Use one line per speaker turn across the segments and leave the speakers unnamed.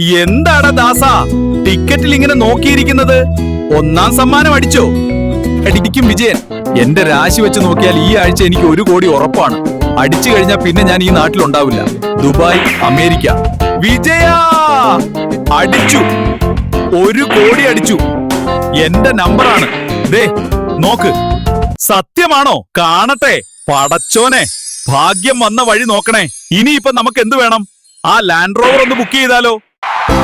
എന്താടാ ദാസ? ടിക്കറ്റിൽ ഇങ്ങനെ നോക്കിയിരിക്കുന്നത്? ഒന്നാം സമ്മാനം അടിച്ചോ? അടിക്കും വിജയൻ. എന്റെ രാശി വെച്ച് നോക്കിയാൽ ഈ ആഴ്ച എനിക്ക് ഒരു കോടി ഉറപ്പാണ്. അടിച്ചു കഴിഞ്ഞാൽ പിന്നെ ഞാൻ ഈ നാട്ടിൽ ഉണ്ടാവില്ല ദുബായ് അമേരിക്ക. വിജയ! അടിച്ചു. ഒരു കോടി അടിച്ചു. എന്റെ നമ്പറാണ്. ദേ നോക്ക്. സത്യമാണോ? കാണട്ടെ. പടച്ചോനെ ഭാഗ്യം വന്ന വഴി നോക്കണേ. ഇനിയിപ്പൊ നമുക്ക് എന്ത് വേണം? ആ ലാൻഡ് റോവർ ഒന്ന് ബുക്ക് ചെയ്താലോ? നമ്മുടെ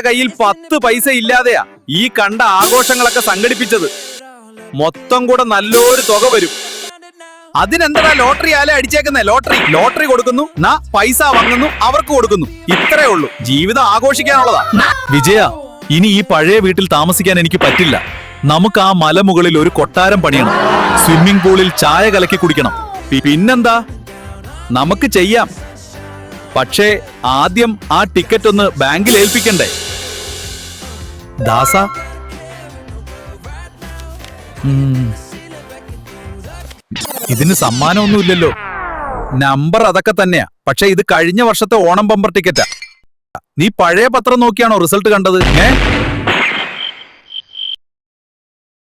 കയ്യിൽ പത്ത് പൈസ ഇല്ലാതെയാ ഈ കണ്ട ആഘോഷങ്ങളൊക്കെ സംഘടിപ്പിച്ചത്. മൊത്തം കൂടെ നല്ലൊരു തുക വരും. അതിനെന്താ ലോട്ടറി ആലെ അടിച്ചേക്കുന്നേ? ലോട്ടറി. ലോട്ടറി കൊടുക്കുന്നു. നാ പൈസ വാങ്ങുന്നു. അവർക്ക് കൊടുക്കുന്നു. ഇത്രേ ഉള്ളൂ. ജീവിതം ആഘോഷിക്കാനുള്ളതാ. വിജയ ഇനി ഈ പഴയ വീട്ടിൽ താമസിക്കാൻ എനിക്ക് പറ്റില്ല. നമുക്ക് ആ മലമുകളിൽ ഒരു കൊട്ടാരം പണിയണം. സ്വിമ്മിംഗ് പൂളിൽ ചായ കലക്കി കുടിക്കണം. പിന്നെന്താ? നമുക്ക് ചെയ്യാം. പക്ഷേ ആദ്യം ആ ടിക്കറ്റ് ഒന്ന് ബാങ്കിൽ ഏൽപ്പിക്കണ്ടേ? ദാസ. ഇതിന് സമ്മാനമൊന്നുമില്ലല്ലോ. നമ്പർ അതൊക്കെ തന്നെയാ. പക്ഷെ ഇത് കഴിഞ്ഞ വർഷത്തെ ഓണം ബമ്പർ ടിക്കറ്റാ. നീ പഴയ പത്രം നോക്കിയാണോ റിസൾട്ട് കണ്ടത്? ഏ?